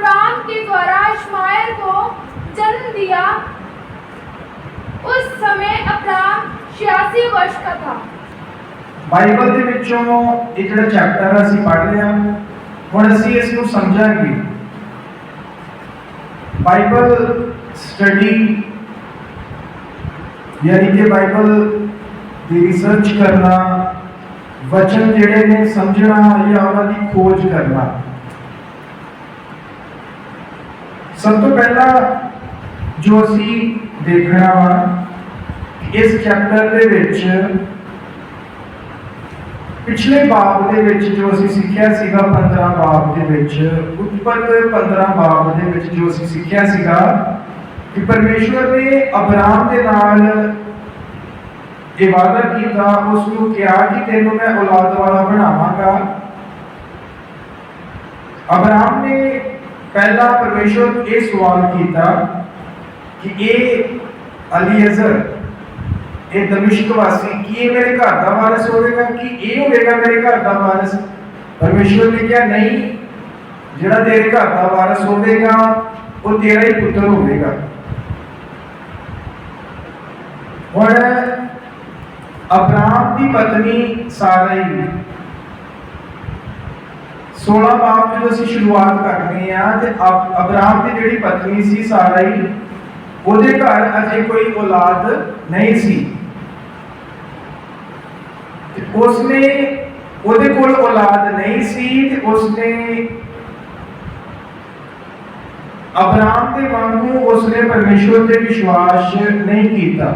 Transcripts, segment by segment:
Abraham के द्वारा Ishmael को जन्म दिया उस समय अब्राहम छियासी वर्ष का था ਬਾਈਬਲ ਦੇ ਵਿੱਚੋਂ ਇਹ ਜਿਹੜਾ ਚੈਪਟਰ ਅਸੀਂ ਪੜ੍ਹ ਲਿਆ ਹੁਣ ਅਸੀਂ ਇਸ ਨੂੰ ਸਮਝਾਂਗੇ ਬਾਈਬਲ ਸਟੱਡੀ ਯਾਨੀ ਕਿ ਬਾਈਬਲ ਦੀ ਰਿਸਰਚ ਕਰਨਾ ਵਚਨ ਜਿਹੜੇ ਨੇ ਸਮਝਣਾ ਜਾਂ ਉਹਨਾਂ ਦੀ ਖੋਜ ਕਰਨਾ ਸਭ ਤੋਂ ਪਹਿਲਾਂ ਜੋ ਅਸੀਂ ਦੇਖਣਾ ਵਾ, ਇਸ ਚੈਪਟਰ ਦੇ ਵਿੱਚ, ਪਿਛਲੇ ਬਾਬ ਦੇ ਵਿੱਚ ਜੋ ਅਸੀਂ ਸਿੱਖਿਆ ਸੀਗਾ 15 ਬਾਬ ਦੇ ਵਿੱਚ ਉੱਪਰ 15 ਬਾਬ ਦੇ ਵਿੱਚ ਜੋ ਅਸੀਂ ਸਿੱਖਿਆ ਸੀਗਾ, ਕਿ ਪਰਮੇਸ਼ਵਰ ਨੇ ਅਬਰਾਮ ਦੇ ਨਾਲ ਇਹ ਵਾਅਦਾ ਕੀਤਾ ਉਸ ਨੂੰ ਕਿਹਾ ਕਿ ਤੈਨੂੰ ਮੈਂ ਔਲਾਦ ਵਾਲਾ ਬਣਾਵਾਂਗਾ। ਅਬਰਾਮ ਨੇ ਪਹਿਲਾ ਪਰਮੇਸ਼ਵਰ ਨੂੰ ਇਹ ਸਵਾਲ ਕੀਤਾ ਕਿ ਇਹ ਅਲੀਅਜ਼ਰ ਇਹ ਦਮਿਸ਼ਕ ਵਾਸੀ ਕੀ ਇਹ ਮੇਰੇ ਘਰ ਦਾ ਵਾਰਿਸ ਹੋਵੇਗਾ ਕਿ ਇਹ ਹੋਵੇਗਾ ਮੇਰੇ ਘਰ ਦਾ ਵਾਰਿਸ ਪਰਮੇਸ਼ਵਰ ਨੇ ਕਿਹਾ ਨਹੀਂ ਜਿਹੜਾ ਤੇਰੇ ਘਰ ਦਾ ਵਾਰਿਸ ਹੋਵੇਗਾ ਉਹ ਤੇਰਾ ਹੀ ਪੁੱਤਰ ਹੋਵੇਗਾ ਹੁਣ ਅਬਰਾਮ ਦੀ ਪਤਨੀ ਸਾਰਾਈ 16 ਬਾਬ ਜਦੋਂ ਅਸੀਂ ਸ਼ੁਰੂਆਤ ਕਰਨੀ ਆ ਤੇ ਅਬਰਾਮ ਦੀ ਜਿਹੜੀ ਪਤਨੀ ਸੀ ਸਾਰਾਈ ਉਹਦੇ ਘਰ ਅਜੇ ਕੋਈ ਔਲਾਦ ਨਹੀਂ ਸੀ। ਤੇ ਉਸਨੇ ਉਹਦੇ ਕੋਲ ਔਲਾਦ ਨਹੀਂ ਸੀ ਤੇ ਉਸਨੇ ਅਬਰਾਮ ਦੇ ਵਾਂਗੂ ਉਸਨੇ ਪਰਮੇਸ਼ਵਰ ਤੇ ਵਿਸ਼ਵਾਸ ਨਹੀਂ ਕੀਤਾ।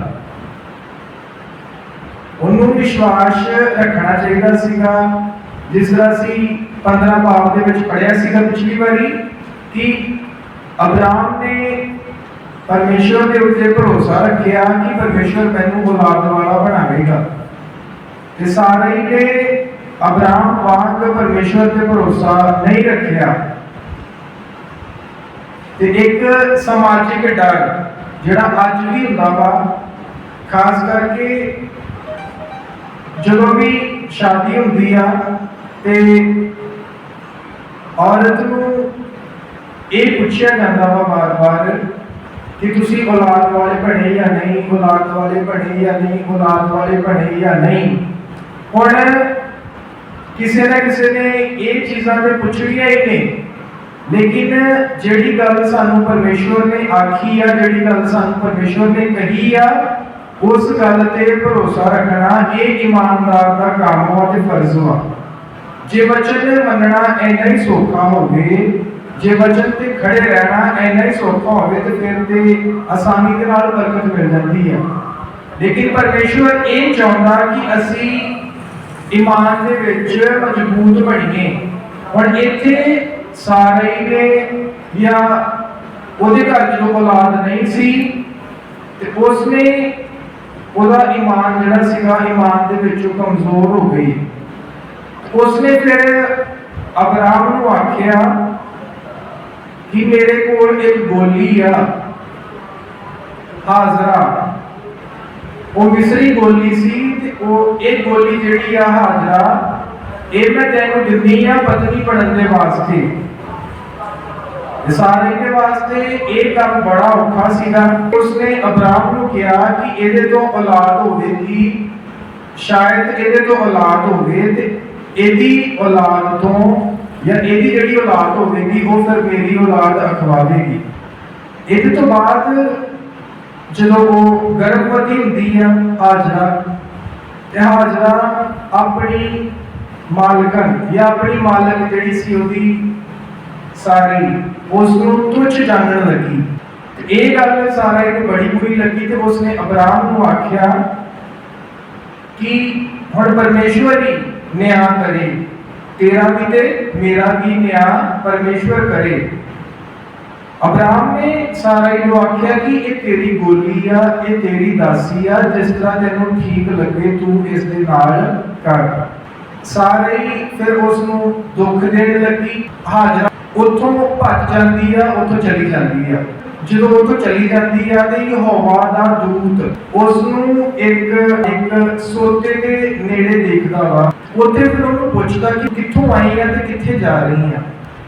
ਉਹਨੂੰ ਵਿਸ਼ਵਾਸ ਰੱਖਣਾ ਚਾਹੀਦਾ ਸੀਗਾ। ਜਿਸ ਤਰ੍ਹਾਂ ਅਸੀਂ 15 ਬਾਬ ਦੇ ਵਿੱਚ ਪੜਿਆ ਸੀਗਾ ਪਿਛਲੀ ਵਾਰੀ, ਕਿ ਅਬਰਾਮ ਨੇ ਪਰਮੇਸ਼ਵਰ ਦੇ ਉੱਤੇ ਭਰੋਸਾ ਰੱਖਿਆ ਕਿ ਪਰਮੇਸ਼ਵਰ ਮੈਨੂੰ ਔਲਾਦ ਵਾਲਾ ਬਣਾਵੇਗਾ। ਤੇ ਸਾਰੇ ਨੇ ਅਬਰਾਮ ਵਾਂਗ ਪਰਮੇਸ਼ਵਰ ਤੇ ਭਰੋਸਾ ਨਹੀਂ ਰੱਖਿਆ। ਤੇ ਇੱਕ ਸਮਾਜਿਕ ਡਰ, ਜਿਹੜਾ ਅੱਜ ਵੀ ਹੁੰਦਾ ਵਾ, ਖਾਸ ਕਰਕੇ ਜਦੋਂ ਵੀ ਸ਼ਾਦੀ ਹੁੰਦੀ ਆ ਤੇ ਔਰਤ ਨੂੰ ਇਹ ਪੁੱਛਿਆ ਜਾਂਦਾ ਵਾ ਬਾਰ-ਬਾਰ ਕਿ ਤੁਸੀਂ ਔਲਾਦ ਵਾਲੇ ਬਣੇ ਜਾਂ ਨਹੀਂ ਔਲਾਦ ਵਾਲੇ ਬਣੇ ਜਾਂ ਨਹੀਂ ਔਲਾਦ ਵਾਲੇ ਬਣੇ ਜਾਂ ਨਹੀਂ ਹੁਣ ਕਿਸੇ ਨਾ ਕਿਸੇ ਨੇ ਇਹ ਚੀਜ਼ਾਂ ਤੇ ਪੁੱਛੀਆਂ ਹੀ ਨੇ ਲੇਕਿਨ ਜਿਹੜੀ ਗੱਲ ਸਾਨੂੰ ਪਰਮੇਸ਼ਵਰ ਨੇ ਆਖੀ ਆ ਜਿਹੜੀ ਗੱਲ ਸਾਨੂੰ ਪਰਮੇਸ਼ਵਰ ਨੇ ਕਹੀ ਆ ਉਸ ਗੱਲ ਤੇ ਭਰੋਸਾ ਰੱਖਣਾ ਇਹ ਇਮਾਨਦਾਰ ਦਾ ਕੰਮ ਆ ਤੇ ਫਰਜ਼ ਆ ਜੇ ਵਚਨ ਨੇ ਮੰਨਣਾ ਇੰਨਾ ਹੀ ਸੌਖਾ ਹੋਵੇ, ਜੇ ਵਚਨ ਤੇ ਖੜੇ ਰਹਿਣਾ ਇੰਨਾ ਹੀ ਸੌਖਾ ਹੋਵੇ ਤੇ ਫਿਰ ਤੇ ਆਸਾਨੀ ਦੇ ਨਾਲ ਬਰਕਤ ਮਿਲ ਜਾਂਦੀ ਹੈ। ਲੇਕਿਨ ਪਰਮੇਸ਼ਵਰ ਇਹ ਚਾਹੁੰਦਾ ਕਿ ਅਸੀਂ ਇਮਾਨ ਦੇ ਵਿੱਚ ਮਜ਼ਬੂਤ ਬਣੀਏ। ਹੁਣ ਇੱਥੇ ਸਾਰੇ ਨੇ ਜਾਂ ਉਹਦੇ ਘਰ ਜਦੋਂ ਔਲਾਦ ਨਹੀਂ ਸੀ, ਤੇ ਉਸਨੇ ਉਹਦਾ ਇਮਾਨ ਜਿਹੜਾ ਸੀਗਾ ਇਮਾਨ ਦੇ ਵਿੱਚੋਂ ਕਮਜ਼ੋਰ ਹੋ ਗਈ। ਉਸਨੇ ਫਿਰ ਅਬਰਾਮ ਨੂੰ ਆਖਿਆ ਕਿ ਮੇਰੇ ਕੋਲ ਇੱਕ ਗੋਲੀ ਆ ਹਾਜ਼ਰਾ ਉਹ ਮਿਸਰੀ ਗੋਲੀ ਸੀ ਤੇ ਉਹ ਇਹ ਗੋਲੀ ਜਿਹੜੀ ਆ ਹਾਜ਼ਰਾ ਇਹ ਮੈਂ ਤੈਨੂੰ ਦਿੰਦੀ ਆ ਪਤਨੀ ਬਣਨ ਦੇ ਵਾਸਤੇ ਸਾਰੇ ਦੇ ਵਾਸਤੇ ਇਹ ਕੰਮ ਬੜਾ ਔਖਾ ਸੀਗਾ ਉਸਨੇ ਅਬਰਾਮ ਨੂੰ ਕਿਹਾ ਕਿ ਇਹਦੇ ਤੋਂ ਔਲਾਦ ਹੋਵੇਗੀ ਸ਼ਾਇਦ ਇਹਦੇ ਤੋਂ ਔਲਾਦ ਹੋਵੇ ਤੇ ਇਹਦੀ ਔਲਾਦ ਤੋਂ ਜਾਂ ਇਹਦੀ ਜਿਹੜੀ ਔਲਾਦ ਹੋਵੇਗੀ, ਉਹ ਫਿਰ ਮੇਰੀ ਔਲਾਦ ਅਖਵਾਵੇਗੀ ਇਹਦੇ ਤੋਂ ਬਾਅਦ ਜਦੋਂ ਉਹ ਗਰਭਵਤੀ ਹੁੰਦੀ ਆ, ਹਾਜਰਾ, ਤੇ ਹਾਜਰਾ ਆਪਣੀ ਮਾਲਕਨ ਜਾਂ ਆਪਣੀ ਮਾਲਕ ਜਿਹੜੀ ਸੀ ਉਹਦੀ ਸਾਰੀ ਉਸ ਨੂੰ ਤੁੱਛ ਜਾਣਨ ਲੱਗੀ। ਇਹ ਗੱਲ ਸਾਰਾ ਨੂੰ ਬੜੀ ਬੁਰੀ ਲੱਗੀ ਤੇ ਉਸਨੇ ਅਬਰਾਮ ਨੂੰ ਆਖਿਆ ਕਿ ਹੁਣ ਪਰਮੇਸ਼ਵਰ ਹੀ ਨਿਆਂ ਕਰੇ। ਤੇਰਾ ਵੀ ਤੇ ਮੇਰਾ ਵੀ ਨਿਆਂ ਪਰਮੇਸ਼ਵਰ ਕਰੇ। ਅਬਰਾਮ ਨੇ ਸਾਰਾਈ ਨੂੰ ਆਖਿਆ ਕਿ ਇਹ ਤੇਰੀ ਗੋਲੀ ਆ, ਇਹ ਤੇਰੀ ਦਾਸੀ ਆ, ਜਿਸ ਤਰ੍ਹਾਂ ਤੈਨੂੰ ਠੀਕ ਲੱਗੇ, ਤੂੰ ਇਸ ਦੇ ਨਾਲ ਕਰ। ਸਾਰਾਈ ਫਿਰ ਉਸ ਨੂੰ ਦੁੱਖ ਦੇਣ ਲੱਗੀ, ਹਾਜ਼ਰਾ ਉੱਥੋਂ ਭੱਜ ਜਾਂਦੀ ਆ, ਉੱਥੋਂ ਚਲੀ ਜਾਂਦੀ ਆ। ਜਦੋਂ ਉੱਥੋਂ ਚਲੀ ਜਾਂਦੀ ਆ ਤੇ ਯਹੋਵਾ ਦਾ ਦੂਤ ਉਸ ਨੂੰ ਇੱਕ ਇੱਕ ਸੋਤੇ ਦੇ ਨੇੜੇ ਦੇਖਦਾ ਵਾ। ਉੱਥੇ ਫਿਰ ਉਹਨੂੰ ਪੁੱਛਦਾ ਕਿ ਕਿੱਥੋਂ ਆਈ ਆ ਤੇ ਕਿੱਥੇ ਜਾ ਰਹੀ ਆ।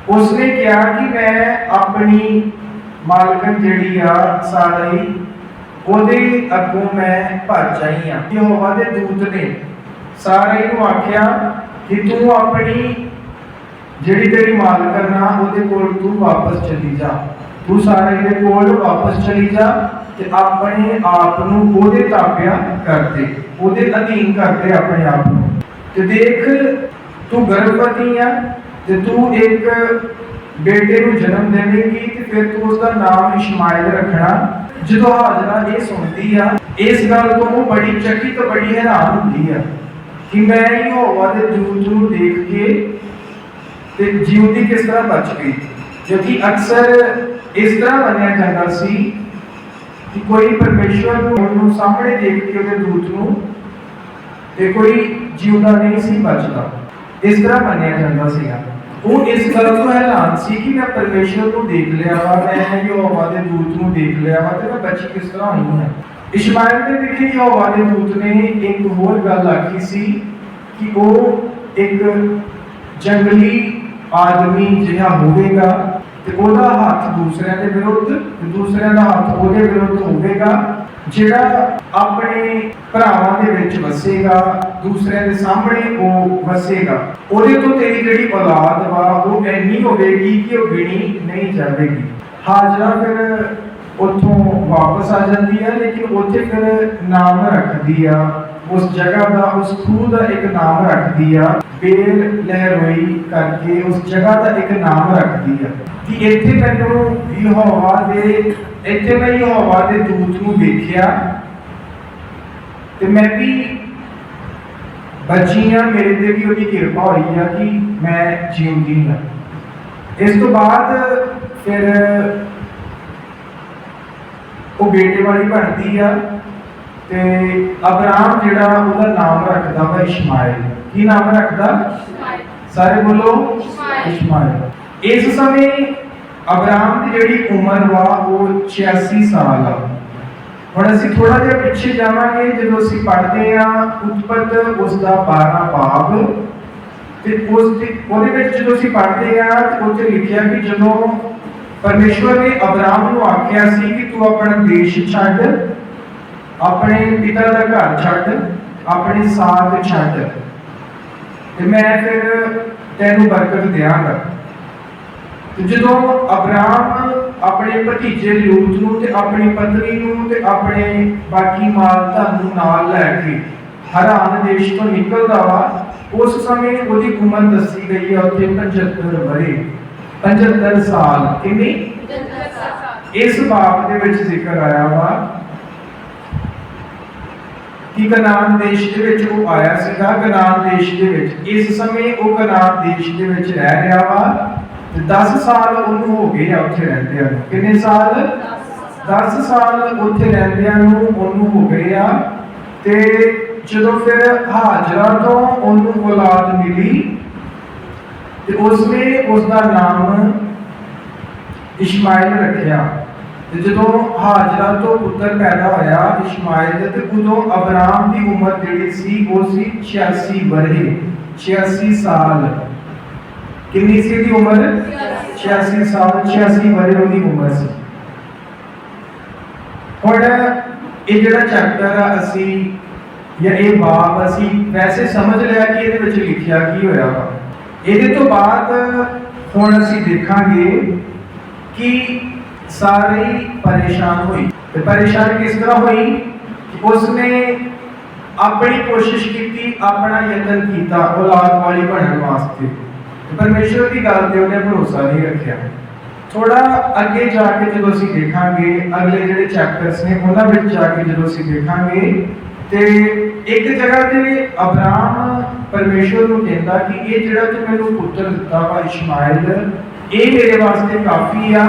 ਉਸਨੇ ਕਿਹਾ ਕਿ ਮੈਂ ਆਪਣੀ ਮਾਲਕਨ ਜਿਹੜੀ ਆ ਸਾਰੀ, ਉਹਦੇ ਅੱਗੋਂ ਮੈਂ ਭੱਜ ਆਈ ਆ। ਯਹੋਵਾ ਦੇ ਦੂਤ ਨੇ ਸਾਰੇ ਨੂੰ ਆਖਿਆ ਕਿ ਤੂੰ ਆਪਣੀ ਜਿਹੜੀ ਤੇਰੀ ਮਾਲਕਨ ਆ, ਉਹਦੇ ਕੋਲ ਤੂੰ ਵਾਪਸ ਚਲੀ ਜਾ। ਤੂੰ ਸਾਰੇ ਦੇ ਕੋਲ ਵਾਪਸ ਚਲੀ ਜਾ ਤੇ ਆਪਣੇ ਆਪ ਨੂੰ ਉਹਦੇ ਤਾਬਿਆ ਕਰ ਉਹਦੇ ਅਧੀਨ ਕਰ ਆਪਣੇ ਆਪ ਨੂੰ। ਤੇ ਦੇਖ, ਤੂੰ ਗਰਭਵਤੀ ਆ ਤੇ ਤੂੰ ਇੱਕ ਬੇਟੇ ਨੂੰ ਜਨਮ ਦੇਵੇਂਗੀ ਤੇ ਫਿਰ ਤੂੰ ਉਸ ਦਾ ਨਾਮ ਇਸ਼ਮਾਇਲ ਰੱਖਣਾ। ਜਦੋਂ ਹਾਜ਼ਰਾ ਇਹ ਸੁਣਦੀ ਆ, ਇਸ ਗੱਲ ਤੋਂ ਬੜੀ ਚੱਕੀ ਤੋਂ ਬੜੀ ਹੈਰਾਨ ਹੁੰਦੀ ਆ ਕਿ ਮੈਂ ਯਹੋਵਾ ਦੇ ਦੂਤ ਨੂੰ ਦੇਖ ਕੇ ਤੇ ਜਿਉਂਦੀ ਕਿਸ ਤਰ੍ਹਾਂ ਬਚ ਗਈ। ਕਿਉਂਕਿ ਅਕਸਰ ਇਸ ਤਰ੍ਹਾਂ ਮੰਨਿਆ ਜਾਂਦਾ ਸੀ ਕਿ ਕੋਈ ਪਰਮੇਸ਼ਵਰ ਨੂੰ ਉਹਨੂੰ ਸਾਹਮਣੇ ਦੇਖ ਕੇ ਉਹਦੇ ਦੂਤ ਨੂੰ ਤੇ ਕੋਈ ਜਿਉਂਦਾ ਨਹੀਂ ਸੀ ਬਚਦਾ ਇਸ ਤਰ੍ਹਾਂ ਮੰਨਿਆ ਜਾਂਦਾ ਸੀਗਾ ਉਹ ਇਸ ਗੱਲ ਤੋਂ ਹੈਰਾਨ ਸੀ ਕਿ ਮੈਂ ਪਰਮੇਸ਼ਵਰ ਨੂੰ ਦੇਖ ਲਿਆ ਵਾ ਮੈਂ ਯਹੋਵਾ ਦੇ ਦੂਤ ਨੂੰ ਦੇਖ ਲਿਆ ਵਾ ਤੇ ਮੈਂ ਬਚੀ ਕਿਸ ਤਰ੍ਹਾਂ ਹੋਈ ਹਾਂ ਇਸ਼ਮਾਇਲ ਦੇ ਵਿਖੇ ਯਹੋਵਾ ਦੇ ਦੂਤ ਨੇ ਇੱਕ ਹੋਰ ਗੱਲ ਆਖੀ ਸੀ ਕਿ ਉਹ ਇੱਕ ਜੰਗਲੀ ਆਦਮੀ ਜਿਹੜਾ ਹੋਵੇਗਾ ਤੇ ਉਹਦਾ ਹੱਥ ਦੂਸਰਿਆਂ ਦੇ ਵਿਰੁੱਧ ਤੇ ਦੂਸਰਿਆਂ ਦਾ ਹੱਥ ਉਹਦੇ ਵਿਰੁੱਧ ਹੋਵੇਗਾ, ਜਿਹੜਾ ਆਪਣੇ ਭਰਾਵਾਂ ਦੇ ਵਿੱਚ ਵਸੇਗਾ, ਦੂਸਰਿਆਂ ਦੇ ਸਾਹਮਣੇ ਉਹ ਵਸੇਗਾ। ਉਹਦੇ ਤੋਂ ਤੇਰੀ ਜਿਹੜੀ ਔਲਾਦ ਵਾ, ਉਹ ਐਨੀ ਹੋਵੇਗੀ ਕਿ ਉਹ ਗਿਣੀ ਨਹੀਂ ਜਾਵੇਗੀ। ਹਾਜਰਾ ਫਿਰ ਉੱਥੋਂ ਵਾਪਸ ਆ ਜਾਂਦੀ ਹੈ ਲੇਕਿਨ ਉੱਥੇ ਫਿਰ ਨਾਮ ਰੱਖਦੀ ਆ। ਉਸ ਜਗ੍ਹਾ ਦਾ, ਉਸ ਖੂਹ ਦਾ ਇੱਕ ਨਾਮ ਰੱਖਦੀ ਆ। ਬੇਲ ਲਹਿਰੋਈ ਕਰਕੇ ਉਸ ਜਗ੍ਹਾ ਦਾ ਇੱਕ ਨਾਮ ਰੱਖਦੀ ਆ। ਕਿ ਇੱਥੇ ਮੈਨੂੰ ਯਹੋਵਾ ਦੇ, ਇੱਥੇ ਮੈਂ ਯਹੋਵਾ ਦੇ ਦੂਤ ਨੂੰ ਦੇਖਿਆ। ਤੇ ਮੈਂ ਵੀ ਬਚੀ ਹਾਂ ਮੇਰੇ ਤੇ ਵੀ ਉਹਦੀ ਕਿਰਪਾ ਹੋਈ ਆ ਕਿ ਮੈਂ ਜਿਉਂਦੀ ਹਾਂ ਇਸ ਤੋਂ ਬਾਅਦ ਫਿਰ ਉਹ ਬੇਟੇ ਵਾਲੀ ਬਣਦੀ ਆ। ਤੇ ਅਬਰਾਮ ਜਿਹੜਾ ਉਹਦਾ ਨਾਮ ਰੱਖਦਾ ਵਾ ਇਸ਼ਮਾਇਲ। ਕੀ ਨਾਮ ਰੱਖਦਾ? ਸਾਰੇ ਬੋਲੋ? ਇਸ਼ਮਾਇਲ। ਇਸ ਸਮੇਂ ਅਬਰਾਮ ਦੀ ਜਿਹੜੀ ਉਮਰ ਵਾ ਉਹ 86 ਸਾਲ ਆ। ਹੁਣ ਅਸੀਂ ਥੋੜਾ ਜਿਹਾ ਪਿੱਛੇ ਜਾਵਾਂਗੇ ਜਦੋਂ ਅਸੀਂ ਪੜ੍ਹਦੇ ਆ ਉਤਪਤ ਉਸ ਦਾ 12 ਬਾਬ ਤੇ ਉਸ ਦੇ ਉਹਦੇ ਵਿੱਚ ਜਦੋਂ ਅਸੀਂ ਪੜ੍ਹਦੇ ਆ ਤੇ ਉੱਥੇ ਲਿਖਿਆ ਕਿ ਜਦੋਂ ਪਰਮੇਸ਼ਵਰ ਨੇ ਅਬਰਾਮ ਨੂੰ ਆਖਿਆ ਸੀ ਕਿ ਤੂੰ ਆਪਣਾ ਦੇਸ਼ ਛੱਡ ਆਪਣੇ ਪਿਤਾ ਦਾ ਘਰ ਛੱਡ ਆਪਣੇ ਸਾਥ ਛੱਡ। ਤੇ ਮੈਂ ਫਿਰ ਤੈਨੂੰ ਬਰਕਤ ਦਿਆਂਗਾ। ਤੇ ਜਦੋਂ ਅਬਰਾਮ ਆਪਣੇ ਭਤੀਜੇ ਲੂਤ ਨੂੰ ਤੇ ਆਪਣੀ ਪਤਨੀ ਨੂੰ ਤੇ ਆਪਣੇ ਬਾਕੀ ਮਾਲ ਧਨ ਨੂੰ ਨਾਲ ਲੈ ਕੇ ਹਰਾਨ ਦੇਸ਼ ਤੋਂ ਨਿਕਲਦਾ ਵਾ ਉਸ ਸਮੇਂ ਉਹਦੀ ਉਮਰ ਦੱਸੀ ਗਈ ਹੈ ਉੱਥੇ 75 ਵਰੇ 75 ਸਾਲ ਕਿੰਨੀ? ਇਸ ਬਾਪ ਦੇ ਵਿੱਚ ਜ਼ਿਕਰ ਆਇਆ ਵਾ ਕਿ ਕਨਾਨ ਦੇਸ਼ ਦੇ ਵਿੱਚ ਉਹ ਆਇਆ ਸੀਗਾ, ਕਨਾਨ ਦੇਸ਼ ਦੇ ਵਿੱਚ। ਇਸ ਸਮੇਂ ਉਹ ਕਨਾਨ ਦੇਸ਼ ਦੇ ਵਿੱਚ ਰਹਿ ਰਿਹਾ ਵਾ ਤੇ 10 ਸਾਲ ਉਹਨੂੰ ਹੋ ਗਏ ਆ ਉੱਥੇ ਰਹਿੰਦਿਆਂ ਨੂੰ। ਕਿੰਨੇ ਸਾਲ? 10 ਸਾਲ ਉੱਥੇ ਰਹਿੰਦਿਆਂ ਨੂੰ ਉਹਨੂੰ ਹੋ ਗਏ ਆ ਤੇ ਜਦੋਂ ਫਿਰ ਹਾਜਰਾ ਤੋਂ ਉਹਨੂੰ ਔਲਾਦ ਮਿਲੀ ਤੇ ਉਸਨੇ ਉਸ ਦਾ ਨਾਮ ਇਸ਼ਮਾਇਲ ਰੱਖਿਆ। ਤੇ ਜਦੋਂ ਹਾਜਰਾ ਤੋਂ ਪੁੱਤਰ ਪੈਦਾ ਹੋਇਆ, ਇਸ਼ਮਾਇਲ ਤੇ ਉਦੋਂ ਅਬਰਾਮ ਦੀ ਉਮਰ ਜਿਹੜੀ ਸੀ, ਉਹ ਸੀ 86 ਵਰ੍ਹੇ 86 ਸਾਲ। ਕਿੰਨੀ ਸੀ ਦੀ ਉਮਰ? 86 ਸਾਲ 86 ਵਰ੍ਹੇ ਉਹਦੀ ਉਮਰ ਸੀ। ਹੁਣ ਇਹ ਜਿਹੜਾ ਚੈਪਟਰ ਆ ਅਸੀਂ, ਜਾਂ ਇਹ ਬਾਬ ਅਸੀਂ, ਵੈਸੇ ਸਮਝ ਲਿਆ ਕਿ ਇਹਦੇ ਵਿੱਚ ਲਿਖਿਆ ਕੀ ਹੋਇਆ ਵਾ। ਇਹਦੇ ਤੋਂ ਬਾਅਦ ਹੁਣ ਅਸੀਂ ਦੇਖਾਂਗੇ ਕਿ ਸਾਰੇ ਹੀ ਪਰੇਸ਼ਾਨ ਹੋਈ ਤੇ ਪਰੇਸ਼ਾਨ ਕਿਸ ਤਰ੍ਹਾਂ ਹੋਈ? ਕਿ ਉਸਨੇ ਆਪਣੀ ਕੋਸ਼ਿਸ਼ ਕੀਤੀ, ਆਪਣਾ ਯਤਨ ਕੀਤਾ, ਔਲਾਦ ਵਾਲੀ ਬਣਨ ਵਾਸਤੇ। ਪਰਮੇਸ਼ਰ ਦੀ ਗੱਲ ਤੇ ਉਹਨੇ ਭਰੋਸਾ ਨਹੀਂ ਰੱਖਿਆ। ਥੋੜਾ ਅੱਗੇ ਜਾ ਕੇ ਜਦੋਂ ਅਸੀਂ ਦੇਖਾਂਗੇ, ਅਗਲੇ ਜਿਹੜੇ ਚੈਪਟਰਸ ਨੇ, ਉਹਨਾਂ ਵਿੱਚ ਜਾ ਕੇ ਜਦੋਂ ਅਸੀਂ ਦੇਖਾਂਗੇ, ਤੇ ਇੱਕ ਜਗ੍ਹਾ ਤੇ ਅਬਰਾਮ ਪਰਮੇਸ਼ਰ ਨੂੰ ਕਹਿੰਦਾ ਕਿ ਇਹ ਜਿਹੜਾ ਤੂੰ ਮੈਨੂੰ ਪੁੱਤਰ ਦਿੱਤਾ ਵਾ, ਇਸ਼ਮਾਇਲ, ਇਹ ਮੇਰੇ ਵਾਸਤੇ ਕਾਫੀ ਆ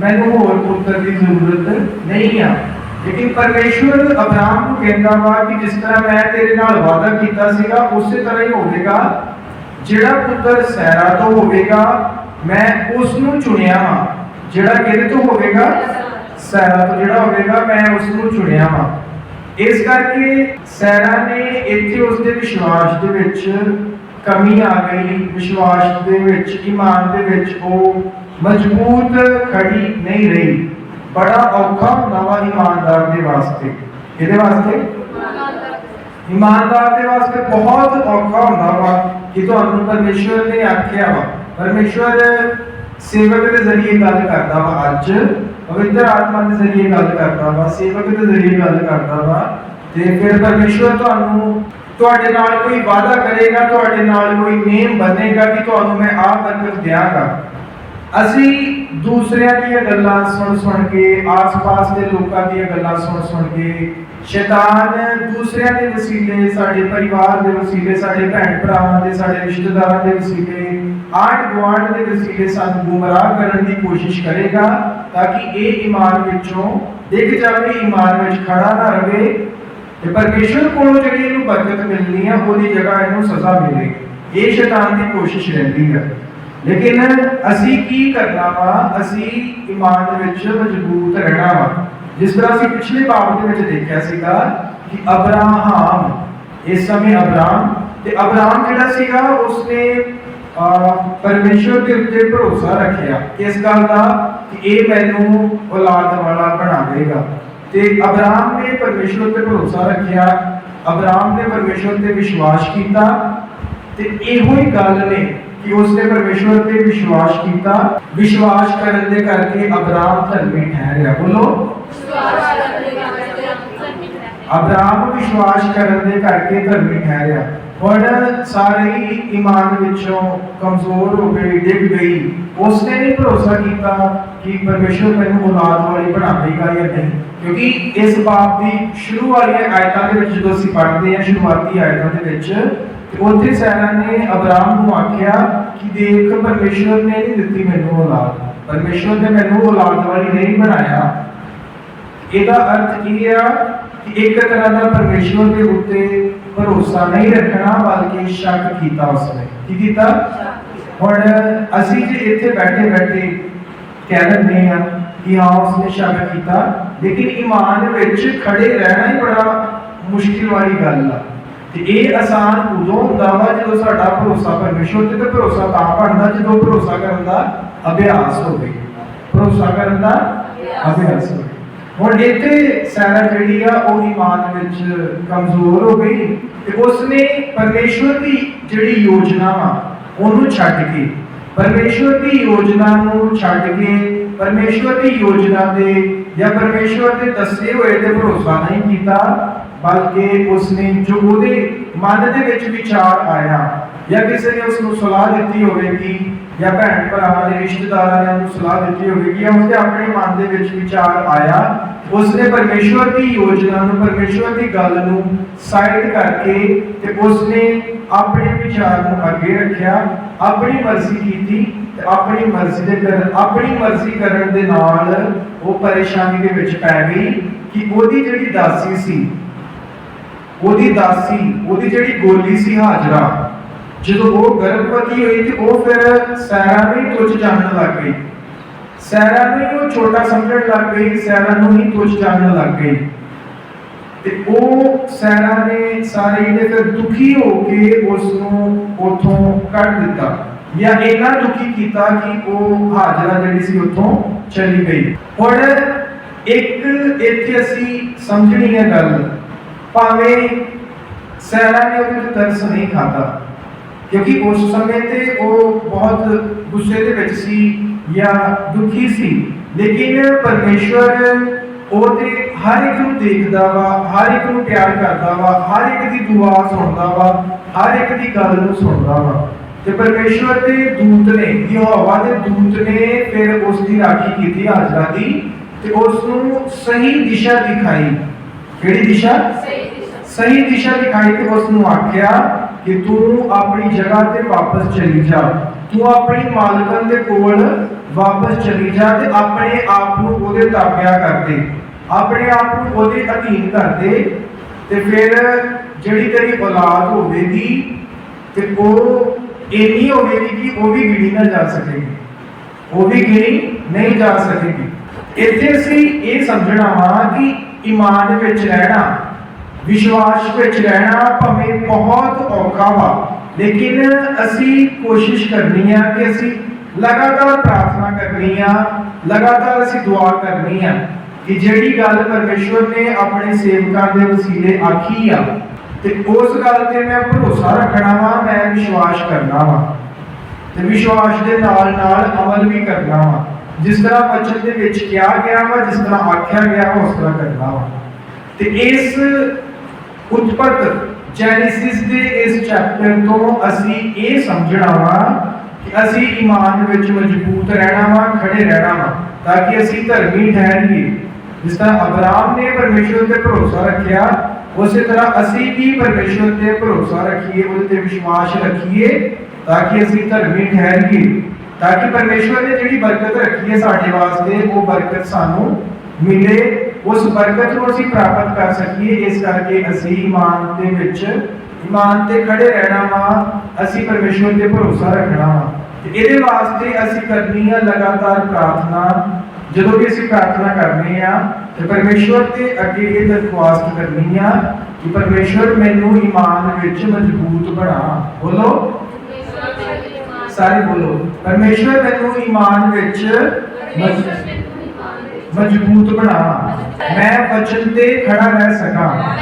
ਮੈਨੂੰ ਹੋਰ ਪੁੱਤਰ ਦੀ ਜ਼ਰੂਰਤ ਨਹੀਂ ਆ ਲੇਕਿਨ ਪਰਮੇਸ਼ਵਰ ਅਬਰਾਮ ਨੂੰ ਕਹਿੰਦਾ ਵਾ ਕਿ ਜਿਸ ਤਰ੍ਹਾਂ ਮੈਂ ਤੇਰੇ ਨਾਲ ਵਾਅਦਾ ਕੀਤਾ ਸੀਗਾ ਉਸੇ ਤਰ੍ਹਾਂ ਹੀ ਹੋਵੇਗਾ ਜਿਹੜਾ ਪੁੱਤਰ ਸੈਰਾ ਤੋਂ ਹੋਵੇਗਾ ਮੈਂ ਉਸ ਨੂੰ ਚੁਣਿਆ ਵਾ ਜਿਹੜਾ ਕਿਹਦੇ ਤੋਂ ਹੋਵੇਗਾ ਸੈਰਾ ਤੋਂ ਜਿਹੜਾ ਹੋਵੇਗਾ ਮੈਂ ਉਸ ਨੂੰ ਚੁਣਿਆ ਵਾ ਇਸ ਕਰਕੇ ਸੈਰਾ ਨੇ ਇੱਥੇ ਉਸ ਦੇ ਵਿਸ਼ਵਾਸ ਦੇ ਵਿੱਚ ਕਮੀ ਆ ਗਈ ਵਿਸ਼ਵਾਸ ਦੇ ਵਿੱਚ ਈਮਾਨ ਦੇ ਵਿੱਚ ਉਹ ਮਜ਼ਬੂਤ ਖੜੀ ਨਹੀਂ ਰਹੀ। ਬੜਾ ਔਖਾ ਹੁੰਦਾ ਵਾ ਇਮਾਨਦਾਰ ਦੇ ਵਾਸਤੇ। ਇਹਦੇ ਵਾਸਤੇ? ਇਮਾਨਦਾਰ ਦੇ ਵਾਸਤੇ ਬਹੁਤ ਔਖਾ ਹੁੰਦਾ ਵਾ ਕਿ ਤੁਹਾਨੂੰ ਪਰਮੇਸ਼ਵਰ ਨੇ ਆਖਿਆ ਵਾ। ਪਰਮੇਸ਼ਵਰ ਸੇਵਕ ਦੇ ਜ਼ਰੀਏ ਗੱਲ ਕਰਦਾ ਵਾ ਅੱਜ। ਪਵਿੱਤਰ ਆਤਮਾ ਦੇ ਜ਼ਰੀਏ ਗੱਲ ਕਰਦਾ ਵਾ, ਸੇਵਕ ਦੇ ਜ਼ਰੀਏ ਗੱਲ ਕਰਦਾ ਵਾ। ਤੇ ਫਿਰ ਪਰਮੇਸ਼ਵਰ ਤੁਹਾਨੂੰ ਤੁਹਾਡੇ ਨਾਲ ਕੋਈ ਵਾਅਦਾ ਕਰੇਗਾ, ਤੁਹਾਡੇ ਨਾਲ ਕੋਈ ਨੇਮ ਬਣੇਗਾ ਕਿ ਤੁਹਾਨੂੰ ਮੈਂ ਆਹ ਬਰਕਤ ਦਿਆਂਗਾ। ਅਸੀਂ ਦੂਸਰਿਆਂ ਦੀਆਂ ਗੱਲਾਂ ਸੁਣ ਸੁਣ ਕੇ, ਆਸ-ਪਾਸ ਦੇ ਲੋਕਾਂ ਦੀਆਂ ਗੱਲਾਂ ਸੁਣ ਸੁਣ ਕੇ, ਸ਼ੈਤਾਨ ਦੂਸਰਿਆਂ ਦੇ ਵਸੀਲੇ, ਸਾਡੇ ਪਰਿਵਾਰ ਦੇ ਵਸੀਲੇ, ਸਾਡੇ ਭੈਣ ਭਰਾਵਾਂ ਦੇ, ਸਾਡੇ ਰਿਸ਼ਤੇਦਾਰਾਂ ਦੇ ਵਸੀਲੇ ਆਂਢ ਗੁਆਂਢ ਦੇ ਵਸੀਲੇ ਸਾਨੂੰ ਗੁੰਮਰਾਹ ਕਰਨ ਦੀ ਕੋਸ਼ਿਸ਼ ਕਰੇਗਾ ਤਾਂ ਕਿ ਇਹ ਇਮਾਨ ਵਿੱਚੋਂ ਡਿੱਗ ਜਾਵੇ ਈਮਾਨ ਵਿੱਚ ਖੜਾ ਨਾ ਰਹੇ ਤੇ ਪਰਮੇਸ਼ਰ ਕੋਲੋਂ ਜਿਹੜੀ ਇਹਨੂੰ ਬਰਕਤ ਮਿਲਣੀ ਆ, ਉਹਦੀ ਜਗ੍ਹਾ ਇਹਨੂੰ ਸਜ਼ਾ ਮਿਲੇ। ਇਹ ਸ਼ੈਤਾਨ ਦੀ ਕੋਸ਼ਿਸ਼ ਰਹਿੰਦੀ ਹੈ ਲੇਕਿਨ ਅਸੀਂ ਕੀ ਕਰਨਾ ਵਾ? ਅਸੀਂ ਇਮਾਨ ਦੇ ਵਿੱਚ ਮਜ਼ਬੂਤ ਰਹਿਣਾ ਵਾ। ਜਿਸ ਤਰ੍ਹਾਂ ਅਸੀਂ ਪਿਛਲੇ ਬਾਬ ਦੇ ਵਿੱਚ ਦੇਖਿਆ ਸੀਗਾ ਕਿ ਅਬਰਾਹਮ ਇਸ ਸਮੇਂ ਅਬਰਾਮ ਤੇ ਅਬਰਾਮ ਜਿਹੜਾ ਸੀਗਾ ਉਸਨੇ ਅਹ, ਪਰਮੇਸ਼ਰ ਦੇ ਉੱਤੇ ਭਰੋਸਾ ਰੱਖਿਆ ਇਸ ਗੱਲ ਦਾ ਕਿ ਇਹ ਮੈਨੂੰ ਔਲਾਦ ਵਾਲਾ ਬਣਾ ਦੇਗਾ ਤੇ ਅਬਰਾਮ ਨੇ ਪਰਮੇਸ਼ਰ ਉੱਤੇ ਭਰੋਸਾ ਰੱਖਿਆ। ਅਬਰਾਮ ਨੇ ਪਰਮੇਸ਼ਰ ਤੇ ਵਿਸ਼ਵਾਸ ਕੀਤਾ। ਤੇ ਇਹੋ ਹੀ ਗੱਲ ਨੇ ਕਿ ਉਸਨੇ ਪਰਮੇਸ਼ਵਰ ਤੇ ਵਿਸ਼ਵਾਸ ਕੀਤਾ। ਵਿਸ਼ਵਾਸ ਕਰਨ ਦੇ ਕਰਕੇ ਅਬਰਾਮ ਧਰਮੀ ਠਹਿਰਿਆ ਬੋਲੋ। ਅਬਰਾਮ ਵਿਸ਼ਵਾਸ ਕਰਨ ਦੇ ਕਰਕੇ ਧਰਮੀ ਠਹਿਰਿਆ ਹੁਣ ਸਾਰੇ ਹੀ ਈਮਾਨ ਵਿੱਚੋਂ ਕਮਜ਼ੋਰ ਹੋ ਗਏ, ਡਿੱਗ ਗਈ। ਉਸਨੇ ਨਹੀਂ ਭਰੋਸਾ ਕੀਤਾ ਕਿ ਪਰਮੇਸ਼ਵਰ ਮੈਨੂੰ ਔਲਾਦ ਵਾਲੀ ਬਣਾਵੇਗਾ ਜਾਂ ਨਹੀਂ। ਕਿਉਂਕਿ ਇਸ ਬਾਤ ਦੀ ਸ਼ੁਰੂ ਵਾਲੀਆਂ ਆਇਤਾਂ ਦੇ ਵਿੱਚ ਜਦੋਂ ਅਸੀਂ ਪੜ੍ਹਦੇ ਹਾਂ, ਸ਼ੁਰੂਆਤੀ ਆਇਤਾਂ ਦੇ ਵਿੱਚ ਉੱਥੇ ਸੈਰਾ ਨੇ ਅਬਰਾਮ ਨੂੰ ਆਖਿਆ ਕਿ ਦੇਖ, ਪਰਮੇਸ਼ਵਰ ਨੇ ਨਹੀਂ ਦਿੱਤੀ ਮੈਨੂੰ ਔਲਾਦ। ਪਰਮੇਸ਼ਵਰ ਨੇ ਮੈਨੂੰ ਔਲਾਦ ਵਾਲੀ ਨਹੀਂ ਬਣਾਇਆ। ਇਹਦਾ ਅਰਥ ਇਹ ਆ? ਕਿ ਇੱਕ ਤਰ੍ਹਾਂ ਦਾ ਪਰਮੇਸ਼ਵਰ ਦੇ ਉੱਤੇ ਭਰੋਸਾ ਨਹੀਂ ਰੱਖਣਾ, ਬਲਕਿ ਸ਼ੱਕ ਕੀਤਾ ਉਸਨੇ। ਕੀ ਕੀਤਾ? ਹੁਣ ਅਸੀਂ ਜੇ ਇੱਥੇ ਬੈਠੇ ਬੈਠੇ ਕਹਿ ਲੈਂਦੇ ਆ ਕਿ ਹਾਂ, ਉਸਨੇ ਸ਼ੱਕ ਕੀਤਾ। ਲੇਕਿਨ ਈਮਾਨ ਵਿੱਚ ਖੜੇ ਰਹਿਣਾ ਹੀ ਬੜਾ ਮੁਸ਼ਕਿਲ ਵਾਲੀ ਗੱਲ ਆ। ਤੇ ਇਹ ਆਸਾਨ ਉਦੋਂ ਹੁੰਦਾ ਵਾ ਜਦੋਂ ਸਾਡਾ ਭਰੋਸਾ ਪਰਮੇਸ਼ਵਰ ਤੇ ਤੇ ਭਰੋਸਾ ਤਾਂ ਬਣਦਾ, ਜਦੋਂ ਭਰੋਸਾ ਕਰਨ ਦਾ ਅਭਿਆਸ ਹੋਵੇ। ਭਰੋਸਾ ਕਰਨ ਦਾ ਅਭਿਆਸ ਹੋਵੇ। ਹੁਣ ਇੱਥੇ ਸੈਰਾ ਜਿਹੜੀ ਆ, ਉਹ ਈਮਾਨ ਵਿੱਚ ਕਮਜ਼ੋਰ ਹੋ ਗਈ ਤੇ ਉਸਨੇ ਪਰਮੇਸ਼ਵਰ ਦੀ ਜਿਹੜੀ ਯੋਜਨਾ ਵਾ, ਉਹਨੂੰ ਛੱਡ ਕੇ ਪਰਮੇਸ਼ਵਰ ਦੀ ਯੋਜਨਾ ਨੂੰ ਛੱਡ ਕੇ ਪਰਮੇਸ਼ਵਰ ਦੀ ਯੋਜਨਾ ਤੇ ਜਾਂ ਪਰਮੇਸ਼ਵਰ ਦੇ ਦੱਸੇ ਹੋਏ ਤੇ ਭਰੋਸਾ ਨਹੀਂ ਕੀਤਾ ਬਲਕਿ ਉਸਨੇ ਜੋ ਉਹਦੇ ਮਨ ਦੇ ਵਿੱਚ ਵਿਚਾਰ ਆਇਆ ਜਾਂ ਕਿਸੇ ਨੇ ਉਸ ਨੂੰ ਸਲਾਹ ਦਿੱਤੀ ਹੋਵੇਗੀ ਜਾਂ ਭੈਣ ਭਰਾਵਾਂ ਦੇ ਰਿਸ਼ਤੇਦਾਰਾਂ ਨੇ ਉਹਨੂੰ ਸਲਾਹ ਦਿੱਤੀ ਹੋਵੇਗੀ ਜਾਂ ਉਸਦੇ ਆਪਣੇ ਮਨ ਦੇ ਵਿੱਚ ਵਿਚਾਰ ਆਇਆ, ਉਸਨੇ ਪਰਮੇਸ਼ਵਰ ਦੀ ਯੋਜਨਾ ਨੂੰ, ਪਰਮੇਸ਼ਵਰ ਦੀ ਗੱਲ ਨੂੰ ਸਾਈਡ ਕਰਕੇ ਤੇ ਉਸਨੇ ਆਪਣੇ ਵਿਚਾਰ ਨੂੰ ਅੱਗੇ ਰੱਖਿਆ, ਆਪਣੀ ਮਰਜ਼ੀ ਕੀਤੀ ਤੇ ਆਪਣੀ ਮਰਜ਼ੀ ਦੇ ਕਰਨ, ਆਪਣੀ ਮਰਜ਼ੀ ਕਰਨ ਦੇ ਨਾਲ ਉਹ ਪਰੇਸ਼ਾਨੀ ਦੇ ਵਿੱਚ ਪੈ ਗਈ ਕਿ ਉਹਦੀ ਜਿਹੜੀ ਦਾਸੀ ਸੀ ਉਹਦੀ ਦਾਸੀ, ਉਹਦੀ ਜਿਹੜੀ ਗੋਲੀ ਸੀ ਹਾਜਰਾ, ਜਦੋਂ ਉਹ ਗਰਭਵਤੀ ਹੋਈ ਤੇ ਉਹ ਫਿਰ ਸੈਰਾ ਨੂੰ ਹੀ ਜਾਣਨ ਲੱਗ ਗਈ। ਸੈਰਾ ਨੂੰ ਹੀ ਉਹ ਛੋਟਾ ਸਮਝਣ ਲੱਗ ਗਈ, ਸੈਰਾ ਨੂੰ ਹੀ ਤੁੱਛ ਜਾਣਨ ਲੱਗ ਗਈ। ਤੇ ਉਹ ਸੈਰਾ ਨੇ ਸਾਰੇ ਨੇ ਫਿਰ ਦੁਖੀ ਹੋ ਕੇ ਉਸ ਨੂੰ ਉਥੋਂ ਕੱਢ ਦਿੱਤਾ। ਜਾਂ ਇੰਨਾ ਦੁਖੀ ਕੀਤਾ ਕਿ ਉਹ ਹਾਜਰਾ ਜਿਹੜੀ ਸੀ ਉਥੋਂ ਚਲੀ ਗਈ। ਹੁਣ ਇੱਕ, ਇੱਥੇ ਅਸੀਂ ਸਮਝਣੀ ਹੈ ਗੱਲ। ਭਾਵੇਂ ਸੈਰਾ ਨੇ ਉਹਦੇ ਤਰਸ ਨਹੀਂ ਖਾਦਾ ਕਿਉਂਕਿ ਉਸ ਸਮੇਂ ਤੇ ਉਹ ਬਹੁਤ ਗੁੱਸੇ ਦੇ ਵਿੱਚ ਸੀ ਜਾਂ ਦੁਖੀ ਸੀ। ਲੇਕਿਨ ਪਰਮੇਸ਼ਵਰ ਉਹ ਹਰ ਇੱਕ ਨੂੰ ਦੇਖਦਾ ਵਾ, ਹਰ ਇੱਕ ਨੂੰ ਪਿਆਰ ਕਰਦਾ ਵਾ, ਹਰ ਇੱਕ ਦੀ ਦੁਆ ਸੁਣਦਾ ਵਾ, ਹਰ ਇੱਕ ਦੀ ਗੱਲ ਨੂੰ ਸੁਣਦਾ ਵਾ। ਤੇ ਪਰਮੇਸ਼ਵਰ ਦੇ ਦੂਤ ਨੇ, ਯਹੋਵਾ ਦੇ ਦੂਤ ਨੇ ਫਿਰ ਉਸ ਦੀ ਰਾਖੀ ਕੀਤੀ ਹਾਜਰਾ ਦੀ ਤੇ ਉਸ ਨੂੰ ਸਹੀ ਦਿਸ਼ਾ ਦਿਖਾਈ। ਕਿਹੜੀ ਦਿਸ਼ਾ? ਸਹੀ ਦਿਸ਼ਾ। ਦਿਖਾਈ ਤੇ ਉਸ ਨੂੰ ਆਖਿਆ ਕਿ ਤੂੰ ਆਪਣੀ ਜਗ੍ਹਾ ਤੇ ਵਾਪਸ ਚਲੀ ਜਾ। ਤੂੰ ਆਪਣੀ ਮਾਲਕਨ ਦੇ ਕੋਲ ਵਾਪਸ ਚਲੀ ਜਾ ਤੇ ਆਪਣੇ ਆਪ ਨੂੰ ਉਹਦੇ ਤਾਬਿਆ ਕਰ ਦੇ। ਆਪਣੇ ਆਪ ਨੂੰ ਉਹਦੇ ਅਧੀਨ ਕਰ ਦੇ ਤੇ ਫਿਰ ਜਿਹੜੀ ਤੇਰੀ ਔਲਾਦ ਹੋਵੇਗੀ ਤੇ ਉਹ ਇੰਨੀ ਹੋਵੇਗੀ ਕਿ ਉਹ ਵੀ ਗਿਣੀ ਨਾ ਜਾ ਸਕੇਗੀ। ਉਹ ਵੀ ਗਿਣੀ ਨਹੀਂ ਜਾ ਸਕੇਗੀ। ਇੱਥੇ ਅਸੀਂ ਇਹ ਸਮਝਣਾ ਵਾ ਕਿ ਇਮਾਨ ਵਿੱਚ ਰਹਿਣਾ, ਵਿਸ਼ਵਾਸ ਵਿੱਚ ਰਹਿਣਾ ਭਾਵੇਂ ਬਹੁਤ ਔਖਾ ਵਾ। ਲੇਕਿਨ ਅਸੀਂ ਕੋਸ਼ਿਸ਼ ਕਰਨੀ ਆ ਕਿ ਅਸੀਂ ਲਗਾਤਾਰ ਪ੍ਰਾਰਥਨਾ ਕਰਨੀ ਆ, ਲਗਾਤਾਰ ਅਸੀਂ ਦੁਆ ਕਰਨੀ ਆ ਕਿ ਜਿਹੜੀ ਗੱਲ ਪਰਮੇਸ਼ਵਰ ਨੇ ਆਪਣੇ ਸੇਵਕਾਂ ਦੇ ਵਸੀਲੇ ਆਖੀ ਆ, ਤੇ ਉਸ ਗੱਲ ਤੇ ਮੈਂ ਭਰੋਸਾ ਰੱਖਣਾ ਵਾ, ਮੈਂ ਵਿਸ਼ਵਾਸ ਕਰਨਾ ਵਾ। ਤੇ ਵਿਸ਼ਵਾਸ ਦੇ ਨਾਲ ਨਾਲ ਅਮਲ ਵੀ ਕਰਨਾ ਵਾ। ਜਿਸ ਤਰ੍ਹਾਂ ਵਚਨ ਦੇ ਵਿੱਚ ਕਿਹਾ ਗਿਆ ਵਾ ਜਿਸ ਤਰ੍ਹਾਂ ਆਖਿਆ ਗਿਆ ਵਾ ਉਸ ਤਰ੍ਹਾਂ ਕਰਨਾ ਵਾ ਤੇ ਇਸ ਉਤਪਤ ਜੈਨੇਸਿਸ ਦੇ ਇਸ ਚੈਪਟਰ ਤੋਂ ਅਸੀਂ ਇਹ ਸਮਝਣਾ ਵਾ ਕਿ ਅਸੀਂ ਈਮਾਨ ਵਿੱਚ ਮਜ਼ਬੂਤ ਰਹਿਣਾ ਵਾ ਖੜੇ ਰਹਿਣਾ ਵਾ ਤਾਂ ਕਿ ਅਸੀਂ ਧਰਮੀ ਠਹਿਰੀਏ ਜਿਸ ਤਰ੍ਹਾਂ ਅਬਰਾਮ ਨੇ ਪਰਮੇਸ਼ਵਰ ਤੇ ਭਰੋਸਾ ਰੱਖਿਆ ਉਸੇ ਤਰ੍ਹਾਂ ਅਸੀਂ ਵੀ ਪਰਮੇਸ਼ਵਰ ਤੇ ਭਰੋਸਾ ਰੱਖੀਏ ਉਹਦੇ ਤੇ ਵਿਸ਼ਵਾਸ ਰੱਖੀਏ ਤਾਂ ਕਿ ਅਸੀਂ ਧਰਮੀ ਠਹਿਰੀਏ ਤਾਂ ਕਿ ਪਰਮੇਸ਼ਵਰ ਨੇ ਜਿਹੜੀ ਬਰਕਤ ਰੱਖੀ ਹੈ ਸਾਡੇ ਵਾਸਤੇ, ਉਹ ਬਰਕਤ ਸਾਨੂੰ ਮਿਲੇ। ਉਸ ਬਰਕਤ ਨੂੰ ਅਸੀਂ ਪ੍ਰਾਪਤ ਕਰ ਸਕੀਏ। ਇਸ ਕਰਕੇ ਅਸੀਂ ਈਮਾਨ ਦੇ ਵਿੱਚ ਈਮਾਨ ਤੇ ਖੜੇ ਰਹਿਣਾ ਵਾ। ਅਸੀਂ ਪਰਮੇਸ਼ਵਰ ਤੇ ਭਰੋਸਾ ਰੱਖਣਾ ਵਾ। ਤੇ ਇਹਦੇ ਵਾਸਤੇ ਅਸੀਂ ਕਰਨੀ ਆ ਲਗਾਤਾਰ ਪ੍ਰਾਰਥਨਾ। ਜਦੋਂ ਵੀ ਅਸੀਂ ਪ੍ਰਾਰਥਨਾ ਕਰਨੀ ਆ, ਤੇ ਪਰਮੇਸ਼ਵਰ ਤੇ ਅੱਗੇ ਇਹ ਦਰਖਾਸਤ ਕਰਨੀ ਆ ਕਿ ਪਰਮੇਸ਼ਵਰ ਮੈਨੂੰ ਇਮਾਨ ਵਿੱਚ ਮਜ਼ਬੂਤ ਬਣਾ। ਬੋਲੋ। ਸਾਰੇ ਬੋਲੋ। ਪਰਮੇਸ਼ਵਰ ਮੈਨੂੰ ਈਮਾਨ ਵਿੱਚ ਮਜ਼- ਮਜ਼ਬੂਤ ਬਣਾ। ਮੈਂ ਵਚਨ ਤੇ ਖੜਾ ਰਹਿ ਸਕਾਂ।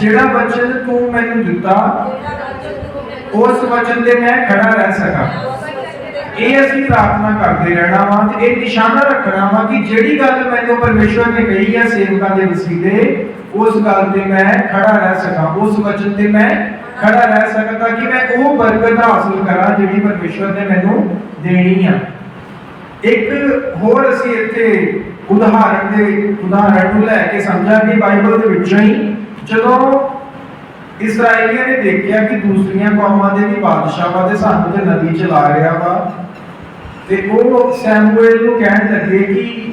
ਜਿਹੜਾ ਵਚਨ ਤੂੰ ਮੈਨੂੰ ਦਿੱਤਾ ਉਸ ਵਚਨ ਤੇ ਮੈਂ ਖੜਾ ਰਹਿ ਸਕਾਂ। ਇਹ ਅਸੀਂ ਪ੍ਰਾਰਥਨਾ ਕਰਦੇ ਰਹਿਣਾ ਵਾ ਤੇ ਇਹ ਨਿਸ਼ਾਨਾ ਰੱਖਣਾ ਵਾ ਕਿ ਜਿਹੜੀ ਗੱਲ ਮੈਨੂੰ ਪਰਮੇਸ਼ਵਰ ਨੇ ਕਹੀ ਹੈ ਸੇਵਕਾਂ ਦੇ ਵਸੀਲੇ ਉਸ ਗੱਲ ਤੇ ਮੈਂ ਖੜਾ ਰਹਿ ਸਕਾਂ। ਉਸ ਵਚਨ ਤੇ ਮੈਂ ਖੜਾ ਰਹਿ ਸਕਾਂ ਕਿ ਮੈਂ ਉਹ ਬਰਕਤ ਹਾਸਲ ਕਰਾਂ ਜਿਹੜੀ ਪਰਮੇਸ਼ਵਰ ਨੇ ਮੈਨੂੰ ਦੇਣੀ ਆ। ਇੱਕ ਹੋਰ ਅਸੀਂ ਇੱਥੇ ਉਦਾਹਰਣ ਦੇ ਉਦਾਹਰਣ ਨੂੰ ਲੈ ਕੇ ਸਮਝਾਂਗੇ ਬਾਈਬਲ ਦੇ ਵਿੱਚੋਂ ਹੀ, ਜਦੋਂ ਇਸرائیਲੀਆਂ ਨੇ ਦੇਖਿਆ ਕਿ ਦੂਸਰੀਆਂ ਕੌਮਾਂ ਦੇ ਵੀ ਬਾਦਸ਼ਾਹਾਂ ਦੇ ਸਾਨੂੰ ਤੇ ਨਦੀ ਚਲਾ ਰਿਹਾ ਵਾ, ਤੇ ਉਹ ਸੈਮੂਅਲ ਨੂੰ ਕਹਿਣ ਲੱਗੇ ਕਿ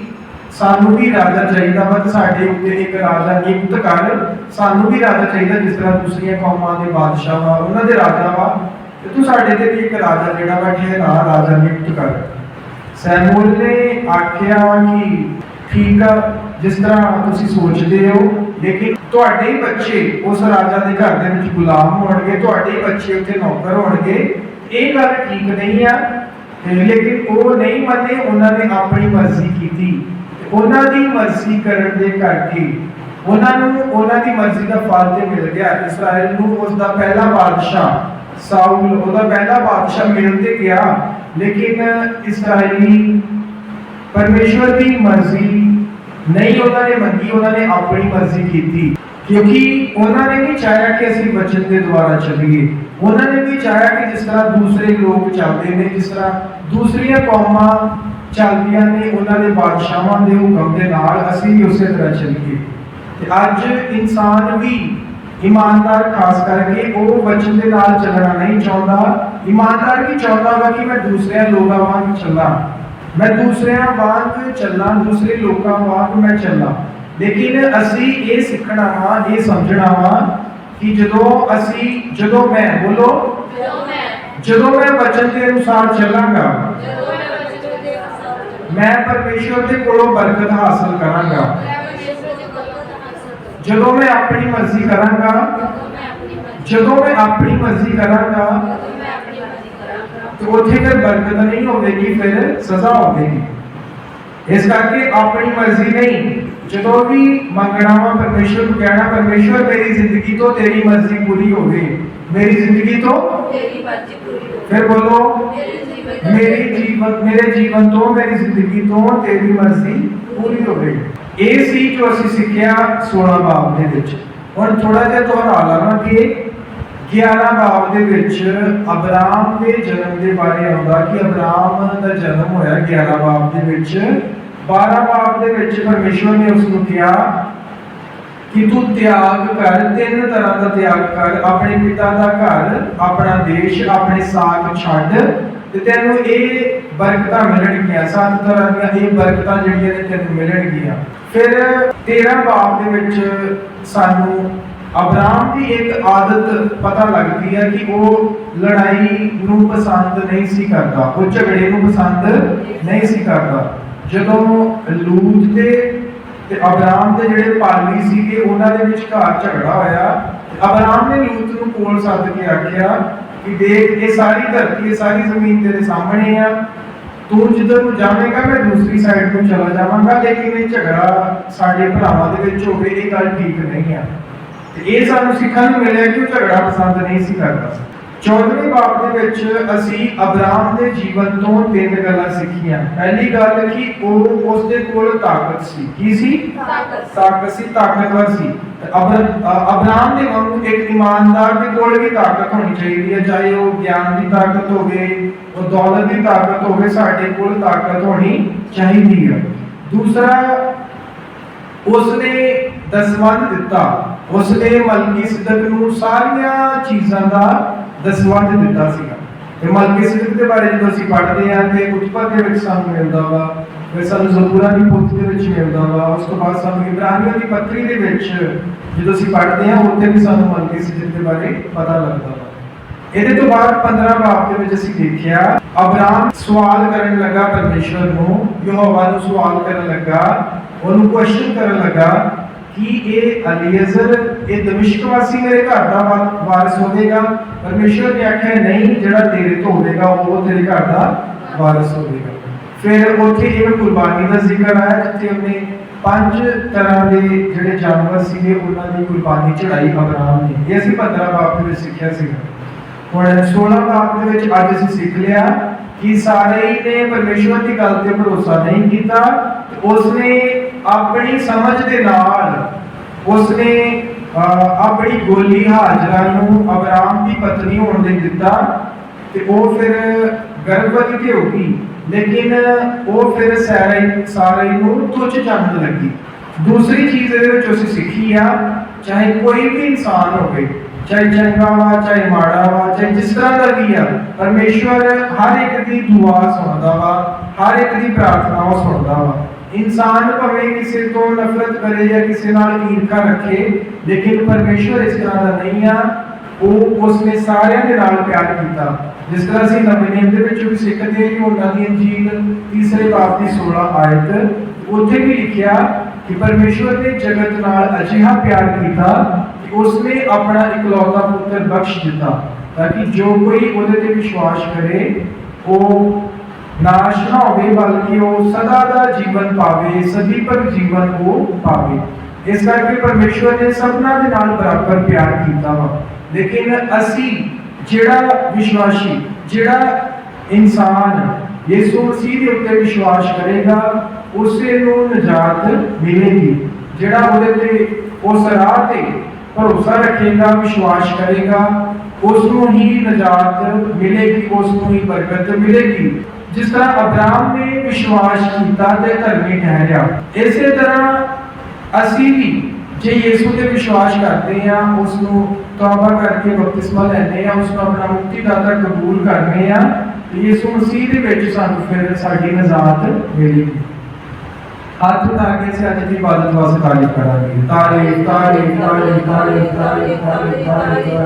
ਸਾਨੂੰ ਵੀ ਰਾਜਾ ਚਾਹੀਦਾ ਵਾ ਸਾਡੇ ਉੱਤੇ ਇੱਕ ਰਾਜਾ ਨਿਯੁਕਤ ਕਰ। ਸਾਨੂੰ ਵੀ ਰਾਜਾ ਚਾਹੀਦਾ ਜਿਸ ਤਰ੍ਹਾਂ ਦੂਸਰੀਆਂ ਕੌਮਾਂ ਦੇ ਬਾਦਸ਼ਾਹ ਵਾ, ਉਹਨਾਂ ਦੇ ਰਾਜਾ ਵਾ। ਤੇ ਤੂੰ ਸਾਡੇ ਤੇ ਵੀ ਇੱਕ ਰਾਜਾ ਜਿਹੜਾ ਵਾ ਠਹਿਰਾ ਰਾਜਾ ਨਿਯੁਕਤ ਕਰ। ਸੈਮੂਅਲ ਨੇ ਆਖਿਆ ਕਿ ਠੀਕ ਆ, ਜਿਸ ਤਰ੍ਹਾਂ ਤੁਸੀਂ ਸੋਚਦੇ ਹੋ, ਲੇਕਿਨ ਤੁਹਾਡੇ ਹੀ ਬੱਚੇ ਉਸ ਰਾਜਾ ਦੇ ਘਰ ਦੇ ਵਿੱਚ ਗੁਲਾਮ ਹੋਣਗੇ, ਤੁਹਾਡੇ ਹੀ ਬੱਚੇ ਉੱਥੇ ਨੌਕਰ ਹੋਣਗੇ। ਇਹ ਗੱਲ ਠੀਕ ਨਹੀਂ ਆ ਲੇਕਿਨ ਉਹ ਨਹੀਂ ਮੰਨੇ, ਉਹਨਾਂ ਨੇ ਆਪਣੀ ਮਰਜ਼ੀ ਕੀਤੀ। ਉਹਨਾਂ ਦੀ ਮਰਜ਼ੀ ਕਰਨ ਦੇ ਕਰਕੇ ਉਹਨਾਂ ਨੂੰ ਉਹਨਾਂ ਦੀ ਮਰਜ਼ੀ ਦਾ ਫਲ ਤੇ ਮਿਲ ਗਿਆ। ਇਸਰਾਇਲ ਨੂੰ ਉਸ ਦਾ ਪਹਿਲਾ ਬਾਦਸ਼ਾਹ ਸਾਊਲ, ਉਹਦਾ ਪਹਿਲਾ ਬਾਦਸ਼ਾਹ ਮਿਲ ਤੇ ਗਿਆ। ਲੇਕਿਨ ਇਸਰਾਇਲੀ ਪਰਮੇਸ਼ਵਰ ਦੀ ਮਰਜ਼ੀ ਨਹੀਂ ਉਹਨਾਂ ਨੇ ਮੰਗੀ, ਉਹਨਾਂ ਨੇ ਆਪਣੀ ਮਰਜ਼ੀ ਕੀਤੀ। ਕਿਉਂਕਿ ਉਹਨਾਂ ਨੇ ਵੀ ਚਾਹਿਆ ਕਿ ਅਸੀਂ ਬਚਨ ਦੇ ਦੁਆਰਾ ਚੱਲੀਏ। ਉਹਨਾਂ ਨੇ ਵੀ ਚਾਹਿਆ ਕਿ ਜਿਸ ਤਰ੍ਹਾਂ ਦੂਸਰੇ ਲੋਕ ਚੱਲਦੇ ਨੇ, ਜਿਸ ਤਰ੍ਹਾਂ ਦੂਸਰੀਆਂ ਕੌਮਾਂ ਚੱਲਦੀਆਂ ਨੇ ਉਹਨਾਂ ਦੇ ਬਾਦਸ਼ਾਹਾਂ ਦੇ ਹੁਕਮ ਦੇ ਨਾਲ ਅਸੀਂ ਵੀ ਉਸੇ ਤਰ੍ਹਾਂ ਚੱਲੀਏ। ਤੇ ਅੱਜ ਇਨਸਾਨ ਵੀ ਇਮਾਨਦਾਰ ਖਾਸ ਕਰਕੇ ਉਹ ਵਚਨ ਦੇ ਨਾਲ ਚੱਲਣਾ ਨਹੀਂ ਚਾਹੁੰਦਾ। ਇਮਾਨਦਾਰ ਕੀ ਚਾਹੁੰਦਾ ਵਾ ਕਿ ਮੈਂ ਦੂਸਰਿਆਂ ਲੋਕਾਂ ਵਾਂਗ ਚੱਲਾਂ? ਮੈਂ ਦੂਸਰਿਆਂ ਵਾਂਗ ਚੱਲਾਂ ਦੂਸਰੇ ਲੋਕਾਂ ਵਾਂਗ ਮੈਂ ਚੱਲਾਂ। ਲੇਕਿਨ ਅਸੀਂ ਇਹ ਸਿੱਖਣਾ ਵਾ ਇਹ ਸਮਝਣਾ ਵਾ ਕਿ ਜਦੋਂ ਅਸੀਂ ਜਦੋਂ ਮੈਂ ਬੋਲੋ ਜਦੋਂ ਮੈਂ ਵਚਨ ਦੇ ਅਨੁਸਾਰ ਚੱਲਾਂਗਾ ਮੈਂ ਪਰਮੇਸ਼ਵਰ ਦੇ ਕੋਲੋਂ ਬਰਕਤ ਹਾਸਲ ਕਰਾਂਗਾ ਜਦੋਂ ਮੈਂ ਆਪਣੀ ਮਰਜ਼ੀ ਕਰਾਂਗਾ ਜਦੋਂ ਮੈਂ ਆਪਣੀ ਮਰਜ਼ੀ ਕਰਾਂਗਾ ਤੇ ਉੱਥੇ ਫਿਰ ਬਰਕਤ ਨਹੀਂ ਹੋਵੇਗੀ ਫਿਰ ਸਜ਼ਾ ਹੋਵੇਗੀ ਇਸ ਕਰਕੇ ਆਪਣੀ ਮਰਜ਼ੀ ਨਹੀਂ ਜਦੋਂ ਵੀ ਮੰਗਣਾ ਵਾ ਪਰਮੇਸ਼ਵਰ ਨੂੰ ਕਹਿਣਾ ਪਰਮੇਸ਼ਵਰ ਮੇਰੀ ਜ਼ਿੰਦਗੀ ਤੋਂ ਤੇਰੀ ਮਰਜ਼ੀ ਪੂਰੀ ਹੋਵੇ ਮੇਰੀ ਜ਼ਿੰਦਗੀ ਤੋਂ ਫਿਰ ਬੋਲੋ ਮੇਰੀ ਜੀਵਨ ਮੇਰੇ ਜੀਵਨ ਤੋਂ ਮੇਰੀ ਜ਼ਿੰਦਗੀ ਤੋਂ ਤੇਰੀ ਮਰਜ਼ੀ ਪੂਰੀ ਹੋਵੇ ਇਹ ਸੀ ਜੋ ਅਸੀਂ ਸਿੱਖਿਆ 16 ਬਾਬ ਦੇ ਵਿੱਚ। ਹੁਣ ਥੋੜਾ ਜਿਹਾ ਦੁਹਰਾ ਲਵਾਂਗੇ 11 ਬਾਬ ਦੇ ਵਿੱਚ ਅਬਰਾਮ ਦੇ ਜਨਮ ਦੇ ਬਾਰੇ ਆਉਂਦਾ ਕਿ ਅਬਰਾਮ ਦਾ ਜਨਮ ਹੋਇਆ 11 ਬਾਬ ਦੇ ਵਿੱਚ। 12 ਬਾਬ ਦੇ ਵਿੱਚ ਪਰਮੇਸ਼ਵਰ ਨੇ ਉਸ ਨੂੰ ਕਿਹਾ ਕਿ ਤੂੰ ਤਿਆਗ ਕਰ, ਤਿੰਨ ਤਰ੍ਹਾਂ ਦਾ ਤਿਆਗ ਕਰ, ਆਪਣੇ ਪਿਤਾ ਦਾ ਘਰ, ਆਪਣਾ ਦੇਸ਼, ਆਪਣੇ ਸਾਥ ਛੱਡ ਤੇ ਤੈਨੂੰ ਇਹ ਬਰਕਤਾਂ ਮਿਲਣਗੀਆਂ, ਸੱਤ ਤਰ੍ਹਾਂ ਦੀਆਂ ਇਹ ਬਰਕਤਾਂ ਜਿਹੜੀਆਂ ਨੇ ਤੈਨੂੰ ਮਿਲਣਗੀਆਂ। ਫਿਰ 13 ਬਾਬ ਦੇ ਵਿੱਚ ਸਾਨੂੰ ਅਬਰਾਮ ਦੀ ਇੱਕ ਆਦਤ ਪਤਾ ਲੱਗਦੀ ਹੈ ਕਿ ਉਹ ਲੜਾਈ ਨੂੰ ਪਸੰਦ ਨਹੀਂ ਸੀ ਕਰਦਾ, ਉਹ ਝਗੜੇ ਨੂੰ ਪਸੰਦ ਨਹੀਂ ਸੀ ਕਰਦਾ। ਜਦੋਂ ਲੂਤ ਦੇ ਤੇ ਅਬਰਾਮ ਦੇ ਜਿਹੜੇ ਪਾਲੀ ਸੀਗੇ, ਉਹਨਾਂ ਦੇ ਵਿਚਕਾਰ ਝਗੜਾ ਹੋਇਆ। ਅਬਰਾਮ ਨੇ ਲੂਤ ਨੂੰ ਕੋਲ ਸੱਦ ਕੇ ਆਖਿਆ ਕਿ ਦੇਖ, ਇਹ ਸਾਰੀ ਧਰਤੀ, ਇਹ ਸਾਰੀ ਜ਼ਮੀਨ ਤੇਰੇ ਸਾਹਮਣੇ ਆ। ਤੂੰ ਜਿੱਧਰ ਨੂੰ ਜਾਵੇਂਗਾ, ਮੈਂ ਦੂਸਰੀ ਸਾਈਡ ਨੂੰ ਚਲਾ ਜਾਵਾਂਗਾ। ਲੇਕਿਨ ਇਹ ਝਗੜਾ ਸਾਡੇ ਭਰਾਵਾਂ ਦੇ ਵਿੱਚ ਹੋਵੇ, ਇਹ ਗੱਲ ਠੀਕ ਨਹੀਂ ਆ। ਤੇ ਇਹ ਸਾਨੂੰ ਸਿੱਖਣ ਨੂੰ ਮਿਲਿਆ ਕਿ ਉਹ ਝਗੜਾ ਪਸੰਦ ਨਹੀਂ ਸੀ ਕਰਦਾ। 14ਵੇਂ ਬਾਬ ਦੇ ਵਿੱਚ ਅਸੀਂ ਅਬਰਾਮ ਦੇ ਜੀਵਨ ਤੋਂ ਤਿੰਨ ਗੱਲਾਂ ਸਿੱਖੀਆਂ। ਪਹਿਲੀ ਗੱਲ ਕਿ ਉਹ ਉਸ ਦੇ ਕੋਲ ਤਾਕਤ ਸੀ। ਕੀ ਸੀ? ਤਾਕਤ। ਤਾਕਤ ਸੀ ਤਾਕਤਵਰ ਸੀ। ਅਬਰਾਮ ਦੇ ਵਾਂਗੂ ਇੱਕ ਇਮਾਨਦਾਰ ਦੇ ਕੋਲ ਵੀ ਤਾਕਤ ਹੋਣੀ ਚਾਹੀਦੀ ਹੈ। ਚਾਹੇ ਉਹ ਗਿਆਨ ਦੀ ਤਾਕਤ ਹੋਵੇ ਉਹ ਦੌਲਤ ਦੀ ਤਾਕਤ ਹੋਵੇ ਸਾਡੇ ਕੋਲ ਤਾਕਤ ਹੋਣੀ ਚਾਹੀਦੀ ਹੈ। ਦੂਸਰਾ ਉਸਨੇ ਦਸਵੰਧ ਦਿੱਤਾ। ਉਸਨੇ ਮਲਕੀ ਸਿਦਕ ਨੂੰ ਸਾਰੀਆਂ ਚੀਜ਼ਾਂ ਦਾ ਦਸਵੰਧ ਦਿੱਤਾ ਸੀਗਾ। ਤੇ ਮਲਕੀ ਸਿਦਕ ਦੇ ਬਾਰੇ ਜਦੋਂ ਅਸੀਂ ਪੜ੍ਹਦੇ ਹਾਂ ਤੇ ਉਤਪਤ ਦੇ ਵਿੱਚ ਸਾਨੂੰ ਮਿਲਦਾ ਵਾ ਫਿਰ ਸਾਨੂੰ ਜ਼ਬੂਰਾਂ ਦੀ ਪੋਥੀ ਦੇ ਵਿੱਚ ਮਿਲਦਾ ਵਾ, ਉਸ ਤੋਂ ਬਾਅਦ ਸਾਨੂੰ ਇਬਰਾਨੀਆਂ ਦੀ ਪੱਤਰੀ ਦੇ ਵਿੱਚ ਜਦੋਂ ਅਸੀਂ ਪੜ੍ਹਦੇ ਹਾਂ, ਉੱਥੇ ਵੀ ਸਾਨੂੰ ਮਲਕੀ ਸਿਦਕ ਦੇ ਬਾਰੇ ਪਤਾ ਲੱਗਦਾ ਵਾ। ਇਹਦੇ ਤੋਂ ਬਾਅਦ 15 ਬਾਬ ਦੇ ਵਿੱਚ ਅਸੀਂ ਦੇਖਿਆ, ਅਬਰਾਮ ਸਵਾਲ ਕਰਨ ਲੱਗਾ ਪਰਮੇਸ਼ਵਰ ਨੂੰ, ਯਹੋਵਾ ਨੂੰ ਸਵਾਲ ਕਰਨ ਲੱਗਾ, ਉਹਨੂੰ ਕੁਐਸਚਨ ਕਰਨ ਲੱਗਾ ਕਿ ਇਹ ਅਲੀਅਜ਼ਰ, ਇਹ ਦਮਿਸ਼ਕ ਵਾਸੀ ਮੇਰੇ ਘਰ ਦਾ ਵਾਰਿਸ ਹੋਵੇਗਾ? ਪਰਮੇਸ਼ਵਰ ਨੇ ਆਖਿਆ, ਨਹੀਂ, ਜਿਹੜਾ ਤੇਰੇ ਤੋਂ ਹੋਵੇਗਾ, ਉਹ ਤੇਰੇ ਘਰ ਦਾ ਵਾਰਿਸ ਹੋਵੇਗਾ। ਫਿਰ ਉੱਥੇ ਇਹ ਕੁਰਬਾਨੀ ਦਾ ਜ਼ਿਕਰ ਆਇਆ, ਜਿੱਥੇ ਉਹਨੇ ਪੰਜ ਤਰ੍ਹਾਂ ਦੇ ਜਿਹੜੇ ਜਾਨਵਰ ਸੀਗੇ, ਉਹਨਾਂ ਦੀ ਕੁਰਬਾਨੀ ਚੜਾਈ ਅਬਰਾਮ ਨੇ। ਇਹ ਅਸੀਂ 15 ਬਾਬ ਦੇ ਵਿੱਚ ਸਿੱਖਿਆ ਸੀਗਾ। ਹੁਣ 16 ਬਾਪ ਦੇ ਵਿੱਚ ਅੱਜ ਅਸੀਂ ਸਿੱਖ ਲਿਆ। ਕਿ ਸਾਰੇ ਨੇ ਪਰਮੇਸ਼ਵਰ ਦੀ ਗੱਲ ਤੇ ਭਰੋਸਾ ਨਹੀਂ ਕੀਤਾ, ਉਸਨੇ ਆਪਣੀ ਸਮਝ ਦੇ ਨਾਲ ਉਸਨੇ ਆਪਣੀ ਗੋਲੀ ਹਾਜਰਾ ਨੂੰ ਅਬਰਾਮ ਦੀ ਪਤਨੀ ਹੋਣ ਦੇ ਦਿੱਤਾ ਤੇ ਉਹ ਫਿਰ ਗਰਭਵਤੀ ਤੇ ਹੋ ਗਈ, ਲੇਕਿਨ ਉਹ ਫਿਰ ਸਾਰੇ ਸਾਰੇ ਨੂੰ ਤੁੱਛ ਜਾਣਨ ਲੱਗੀ। ਦੂਸਰੀ ਚੀਜ਼ ਇਹਦੇ ਵਿੱਚ ਅਸੀਂ ਸਿੱਖੀ ਆ, ਚਾਹੇ ਕੋਈ ਵੀ ਇਨਸਾਨ ਹੋਵੇ ਚਾਹੇ ਚੰਗਾ ਵਾ ਚਾਹੇ ਮਾੜਾ ਵਾ ਚਾਹੇ ਜਿਸ ਤਰ੍ਹਾਂ ਦਾ ਵੀ ਆ, ਪਰਮੇਸ਼ਵਰ ਹਰ ਇੱਕ ਦੀ ਦੁਆ ਸੁਣਦਾ ਵਾ, ਹਰ ਇੱਕ ਦੀ ਪ੍ਰਾਰਥਨਾਵਾਂ ਸੁਣਦਾ ਵਾ। ਇਨਸਾਨ ਭਾਵੇਂ ਕਿਸੇ ਤੋਂ ਨਫ਼ਰਤ ਕਰੇ ਜਾਂ ਕਿਸੇ ਨਾਲ ਈਰਖਾ ਰੱਖੇ, ਲੇਕਿਨ ਪਰਮੇਸ਼ਵਰ ਇਸ ਤਰ੍ਹਾਂ ਦਾ ਨਹੀਂ ਆ। ਉਹ ਉਸਨੇ ਸਾਰਿਆਂ ਦੇ ਨਾਲ ਪਿਆਰ ਕੀਤਾ। ਜਿਸ ਤਰ੍ਹਾਂ ਅਸੀਂ ਨਵੇਂ ਨਿਯਮ ਦੇ ਵਿੱਚ ਵੀ ਸਿੱਖਦੇ ਹਾਂ ਕਿ ਉਹਨਾਂ ਦੀ ਅੰਜੀਲ ਤੀਸਰੇ ਬਾਬ ਦੀ 16 ਆਇਤ, ਉੱਥੇ ਵੀ ਲਿਖਿਆ ਕਿ ਪਰਮੇਸ਼ਵਰ ਨੇ ਜਗਤ ਨਾਲ ਅਜਿਹਾ ਪਿਆਰ ਕੀਤਾ ਉਸਨੇ ਆਪਣਾ ਇਕਲੌਤਾ ਪੁੱਤਰ ਬਖਸ਼ ਦਿੱਤਾ ਤਾਂ ਕਿ ਜੋ ਕੋਈ ਉਹਦੇ ਤੇ ਵਿਸ਼ਵਾਸ ਕਰੇ, ਉਹ ਨਾਸ਼ ਨਾ ਹੋਵੇ, ਬਲਕਿ ਉਹ ਸਦਾ ਦਾ ਜੀਵਨ ਪਾਵੇ ਸਦੀ ਜੀਵਨ ਉਹ ਪਾਵੇ। ਇਸ ਕਰਕੇ ਪਰਮੇਸ਼ਵਰ ਨੇ ਸਭਨਾਂ ਦੇ ਨਾਲ ਬਰਾਬਰ ਪਿਆਰ ਕੀਤਾ ਵਾ। ਲੇਕਿਨ ਅਸੀਂ ਜਿਹੜਾ ਵਿਸ਼ਵਾਸੀ, ਜਿਹੜਾ ਇਨਸਾਨ ਯਿਸੂ ਮਸੀਹ ਦੇ ਉੱਤੇ ਵਿਸ਼ਵਾਸ ਕਰੇਗਾ, ਉਸੇ ਨੂੰ ਨਜਾਤ ਮਿਲੇਗੀ। ਜਿਹੜਾ ਉਹਦੇ ਤੇ, ਉਸ ਰਾਹ ਤੇ ਭਰੋਸਾ ਰੱਖੇਗਾ, ਵਿਸ਼ਵਾਸ ਕਰੇਗਾ ਉਸ ਨੂੰ ਹੀ ਨਜਾਤ ਮਿਲੇਗੀ ਉਸ ਨੂੰ ਹੀ ਬਰਕਤ ਮਿਲੇਗੀ। ਜਿਸ ਤਰ੍ਹਾਂ ਅਬਰਾਮ ਨੇ ਵਿਸ਼ਵਾਸ ਕੀਤਾ ਤੇ ਧਰਮੀ ਠਹਿਰਿਆ, ਇਸੇ ਤਰ੍ਹਾਂ ਅਸੀਂ ਵੀ ਜੇ ਯਿਸੂ ਤੇ ਵਿਸ਼ਵਾਸ ਕਰਦੇ ਹਾਂ ਉਸ ਨੂੰ ਤੌਬਾ ਕਰਕੇ ਬਪਤਿਸਮਾ ਲੈਂਦੇ ਹਾਂ ਉਸ ਨੂੰ ਆਪਣਾ ਮੁਕਤੀਦਾਤਾ ਕਬੂਲ ਕਰਨੇ ਆ ਤੇ ਯਿਸੂ ਮਸੀਹ ਦੇ ਵਿੱਚ ਸਾਨੂੰ ਫਿਰ ਸਾਡੀ ਨਜ਼ਾਤ ਮਿਲੇਗੀ। ਹੱਥ ਉਠਾ ਕੇ ਅਸੀਂ ਅੱਜ ਦੀ ਇਬਾਦਤ ਵਾਸਤੇ ਤਾਲੀ ਕਰਾਂਗੇ ਤਾਲੀ ਤਾਲੀ ਤਾਲੀ ਤਾਲੀ ਤਾਲੀ ਤਾਲੀ ਤਾਲੀ